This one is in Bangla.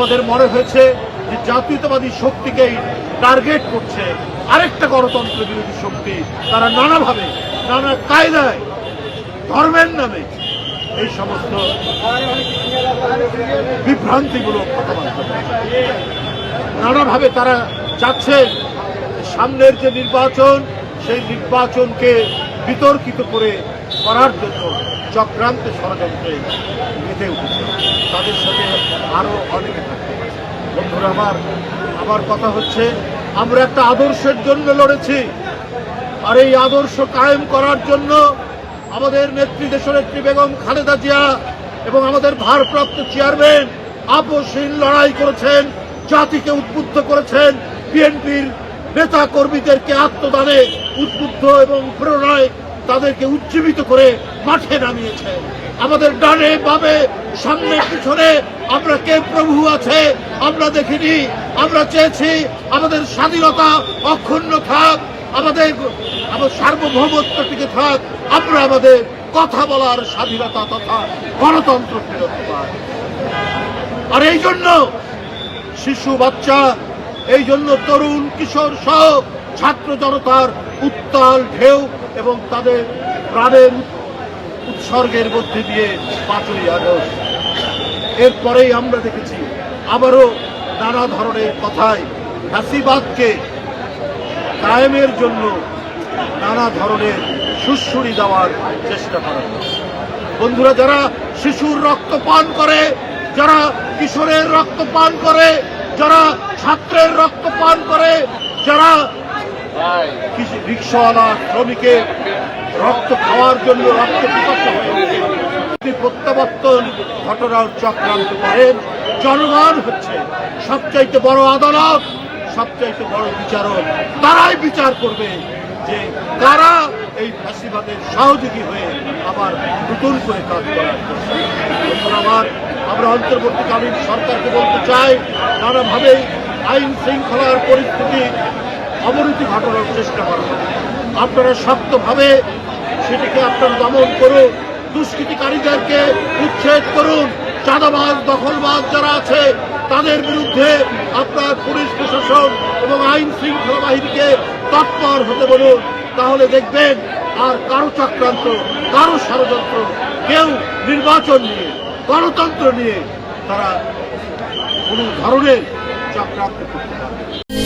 আমাদের মনে হয়েছে যে জাতীয়তাবাদী শক্তিকেই টার্গেট করছে আরেকটা গণতন্ত্র বিরোধী শক্তি। তারা নানাভাবে, নানা কায়দায়, ধর্মের নামে এই সমস্ত কথাবার্তা নানাভাবে তারা চাচ্ছে সামনের যে নির্বাচন, সেই নির্বাচনকে বিতর্কিত করে করার জন্য। চক্রান্ত ষড়যন্ত্রে মেতে উঠেছে। তাদের সাথে আরও অনেকে থাকতে বন্ধুরা আমার আমার কথা হচ্ছে, আমরা একটা আদর্শের জন্য লড়েছি। আর এই আদর্শ কায়েম করার জন্য আমাদের নেত্রী দেশনেত্রী বেগম খালেদা জিয়া এবং আমাদের ভারপ্রাপ্ত চেয়ারম্যান আপসহীন লড়াই করেছেন, জাতিকে উদ্বুদ্ধ করেছেন, বিএনপির নেতা কর্মীদেরকে আত্মদানে, উদ্বুদ্ধ এবং প্রেরণায় তাদেরকে উজ্জীবিত করে মাঠে নামিয়েছে। আমাদের ডানে বামে, সামনে পিছনে আমরা কে প্রভু আছে, আমরা দেখিনি, আমরা চেয়েছি আমাদের স্বাধীনতা অক্ষুণ্ণ থাক, আমাদের সার্বভৌমত্ব টিকে থাক, আমরা আমাদের কথা বলার স্বাধীনতা তথা গণতন্ত্র ফেরত আর এই জন্য শিশু, বাচ্চা, এই জন্য তরুণ, কিশোর সহ ছাত্র জনতার উত্তাল ঢেউ এবং তাদের প্রাণের উৎসর্গের মধ্যে দিয়ে পাঁচই আগস্ট। এরপরেই আমরা দেখেছি আবারও নানা ধরনের কথায় ফ্যাসিবাদকে কায়েমের জন্য নানা ধরনের সুশ্রুড়ি দেওয়ার চেষ্টা করা বন্ধুরা, যারা শিশুর রক্ত পান করে, যারা কিশোরের রক্ত পান করে, যারা ছাত্রের রক্ত পান করে, যারা রিক্সাওয়ালা, শ্রমিকের রক্ত খাওয়ার জন্য রক্ত পিপাসা হয়ে। প্রত্যাবর্তন ঘটনার চক্রান্ত করেন। জনগণ হচ্ছে সবচাইতে বড় আদালত, সবচাইতে বড় বিচারক। তারাই বিচার করবে যে তারা এই ফ্যাসিবাদের সহযোগী হয়ে আবার নতুন করে কাজ করার। বন্ধুরা আমার অন্তর্বর্তীকালীন সরকারকে বলতে চাই, নানাভাবে আইন শৃঙ্খলার পরিস্থিতি অবনতি ঘটানোর চেষ্টা করা হবে। আপনারা শক্তভাবে সেটিকে আপনারা দমন করুন, দুষ্কৃতিকারীদেরকে উচ্ছেদ করুন, চাঁদাবাজ, দখলবাজ যারা আছে, তাদের বিরুদ্ধে আপনার পুলিশ প্রশাসন এবং আইন শৃঙ্খলা বাহিনীকে তৎপর হতে বলুন তাহলে দেখবেন আর কারও চক্রান্ত, কারও ষড়যন্ত্র, কেউ নির্বাচন নিয়ে, গণতন্ত্র নিয়ে তারা কোনো ধরনের চক্রান্ত করতে পারবে।